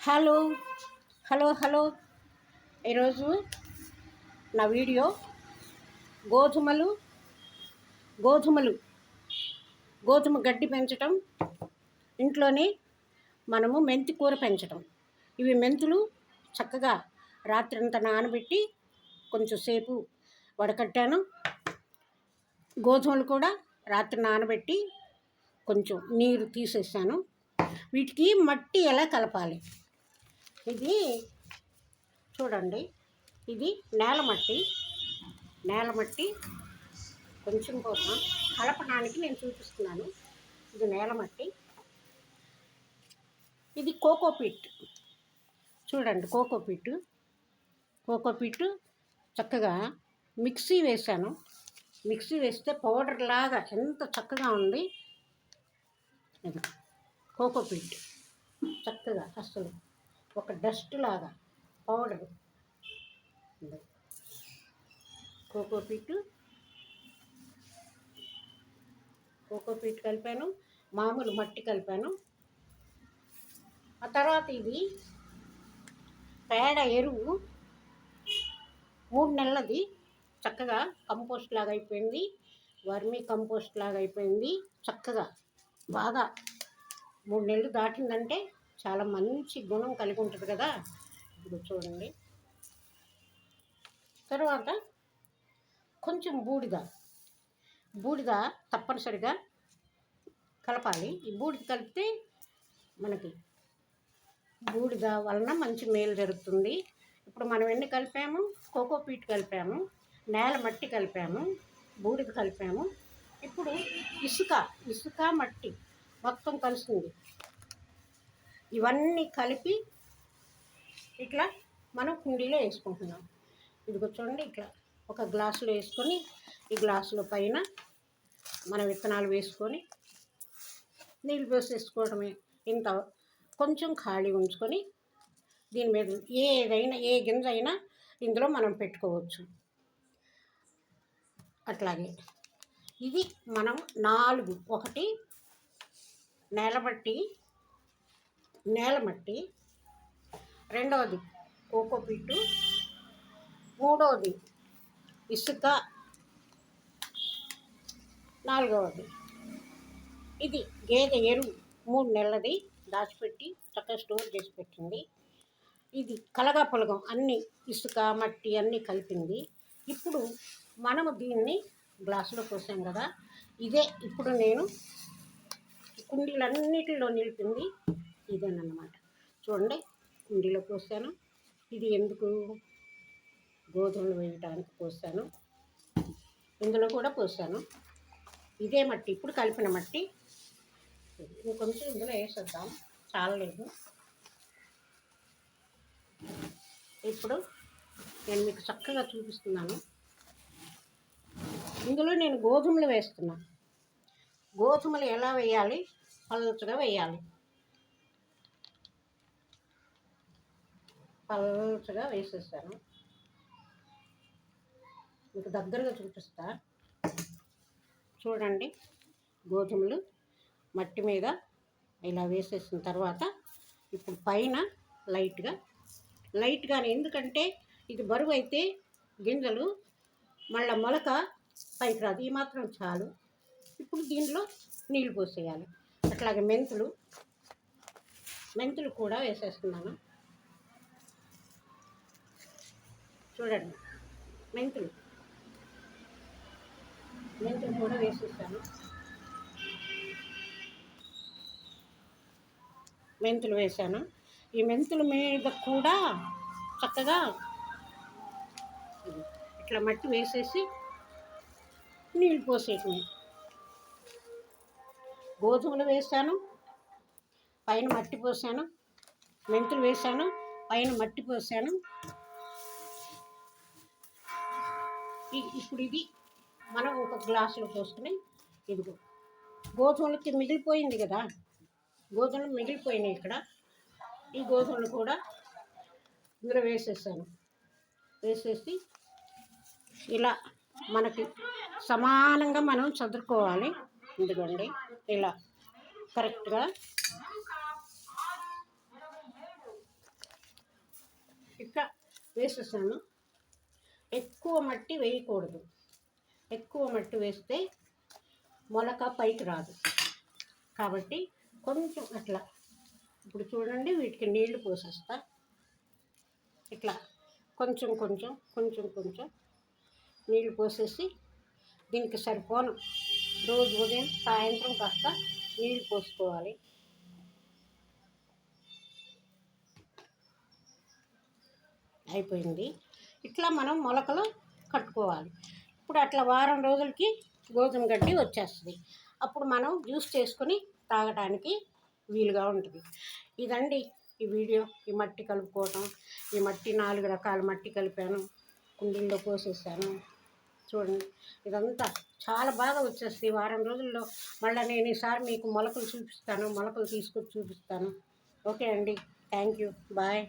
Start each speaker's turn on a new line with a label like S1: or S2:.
S1: Hello hello hello. ఈరోజు నా video గోధుమలు గోధుమలు గోధుమ గడ్డి పెంచటం ఇంట్లోనే మనము మెంతి కూర పెంచటం. ఇవి మెంతులు చక్కగా రాత్రంతా నానబెట్టి కొంచెం సేపు వడకట్టాను. గోధుమలు కూడా రాత్రి నానబెట్టి కొంచెం నీరు తీసేసాను. వీటికి మట్టి ఎలా కలపాలి? ఇది చూడండి. ఇది నేల మట్టి. నేల మట్టి కొంచెం కోసం కలపడానికి నేను చూపిస్తున్నాను. ఇది నేల మట్టి. ఇది కోకోపీట్ చూడండి కోకోపీట్ కోకోపీట్ చక్కగా మిక్సీ వేశాను. మిక్సీ వేస్తే పౌడర్ లాగా ఎంత చక్కగా ఉంది. ఇది కోకోపీట్ చక్కగా అసలు ఒక డస్ట్ లాగా పౌడర్. కోకోపీట్ కోకోపీట్ కలిపాను మామూలు మట్టి కలిపాను. ఆ తర్వాత ఇది పేడ ఎరువు మూడు నెలలది చక్కగా కంపోస్ట్ లాగా అయిపోయింది. వర్మీ కంపోస్ట్ లాగా అయిపోయింది చక్కగా. బాగా మూడు నెలలు దాటిందంటే చాలా మంచి గుణం కలిగి ఉంటుంది కదా. ఇప్పుడు చూడండి. తర్వాత కొంచెం బూడిద. బూడిద తప్పనిసరిగా కలపాలి. ఈ బూడిద కలిపితే మనకి బూడిద వలన మంచి మేలు జరుగుతుంది. ఇప్పుడు మనం ఎన్ని కలిపాము? కోకోపీట్ కలిపాము. నేల మట్టి కలిపాము. బూడిద కలిపాము. ఇప్పుడు ఇసుక ఇసుక మట్టి మొత్తం కలిసింది ఇవన్నీ కలిపి ఇట్లా మనం కుండీలో వేసుకుంటున్నాం. ఇదిగో చూడండి ఇట్లా ఒక గ్లాసులో వేసుకొని ఈ గ్లాసులో పైన మన విత్తనాలు వేసుకొని నీళ్ళు పోసేసుకోవడమే. ఇంత కొంచెం ఖాళీ ఉంచుకొని దీని మీద ఏదైనా ఏ గింజ అయినా ఇందులో మనం పెట్టుకోవచ్చు. అట్లాగే ఇది మనం నాలుగు ఒకటి నేలబట్టి నేలమట్టి రెండవది కోకోపీటు మూడవది ఇసుక. నాలుగవది ఇది గేదె ఎరువు. మూడు నెలలది దాచిపెట్టి చక్కగా స్టోర్ చేసి పెట్టింది. ఇది కలగా పొలగం అన్ని ఇసుక మట్టి అన్నీ కలిపింది. ఇప్పుడు మనము దీన్ని గ్లాసులో పోసాం కదా. ఇదే ఇప్పుడు నేను కుండీలన్నిటిలో నిలిపింది. ఇదేనమాట చూడండి కుండీలో పోసాను ఇది ఎందుకు గోధుమలు వేయడానికి పోసాను ఇందులో కూడా పోసాను ఇదే మట్టి ఇప్పుడు కలిపిన మట్టి. ఇంకొంచెం ఇందులో వేసేద్దాం. చాలలేదు. ఇప్పుడు నేను మీకు చక్కగా చూపిస్తున్నాను. ఇందులో నేను గోధుమలు వేస్తున్నాను గోధుమలు ఎలా వేయాలి? పలుచగా వేయాలి. పల్చగా వేసేస్తాను. మీకు దగ్గరగా చూపిస్తా. చూడండి గోధుమలు మట్టి మీద ఇలా వేసేసిన తర్వాత ఇప్పుడు పైన లైట్గా లైట్గానే ఎందుకంటే ఇది బరువు అయితే గింజలు మళ్ళీ మొలక పైకి రాదు ఈ మాత్రం చాలు. ఇప్పుడు దీనిలో నీళ్ళు పోసేయాలి. అట్లాగే మెంతులు మెంతులు కూడా వేసేస్తున్నాను. చూడండి. మెంతులు. మెంతులు కూడా వేసేస్తాను మెంతులు వేసాను. ఈ మెంతుల మీద కూడా చక్కగా ఇట్లా మట్టి వేసేసి నీళ్ళు పోసేయటమే. గోధుమలు వేసాను. పైన మట్టి పోసాను. మెంతులు వేసాను. పైన మట్టి పోసాను. ఇప్పుడు ఇది మనం ఒక గ్లాసులో పోసుకుని ఇదిగో. గోధుమలకి మిగిలిపోయింది కదా. గోధుమలు మిగిలిపోయినాయి ఇక్కడ. ఈ గోధుమలు కూడా ఇందులో వేసేసాను. వేసేసి ఇలా మనకి సమానంగా మనం చదువుకోవాలి ఎందుకండి ఇలా కరెక్ట్గా వేసేసాను. ఎక్కువ మట్టి వేయకూడదు. ఎక్కువ మట్టి వేస్తే మొలక పైకి రాదు. కాబట్టి కొంచెం అట్లా. ఇప్పుడు చూడండి వీటికి నీళ్ళు పోసేస్తా. ఇట్లా కొంచెం కొంచెం కొంచెం కొంచెం నీళ్ళు పోసేసి దీనికి సరిపోను. రోజు ఉదయం సాయంత్రం కాస్త నీళ్ళు పోసుకోవాలి. అయిపోయింది. ఇట్లా మనం మొలకలు కట్టుకోవాలి. ఇప్పుడు అట్లా వారం రోజులకి గోధుమ గడ్డి వచ్చేస్తుంది. అప్పుడు మనం జ్యూస్ చేసుకొని తాగడానికి వీలుగా ఉంటుంది. ఇదండి ఈ వీడియో. ఈ మట్టి కలుపుకోవటం ఈ మట్టి నాలుగు రకాల మట్టి కలిపాను కుండీల్లో పోసేసాను. చూడండి ఇదంతా చాలా బాగా వచ్చేస్తుంది వారం రోజుల్లో. మళ్ళీ నేను ఈసారి మీకు మొలకలు చూపిస్తాను మొలకలు తీసుకొచ్చి చూపిస్తాను. ఓకే అండి. Thank you. బాయ్.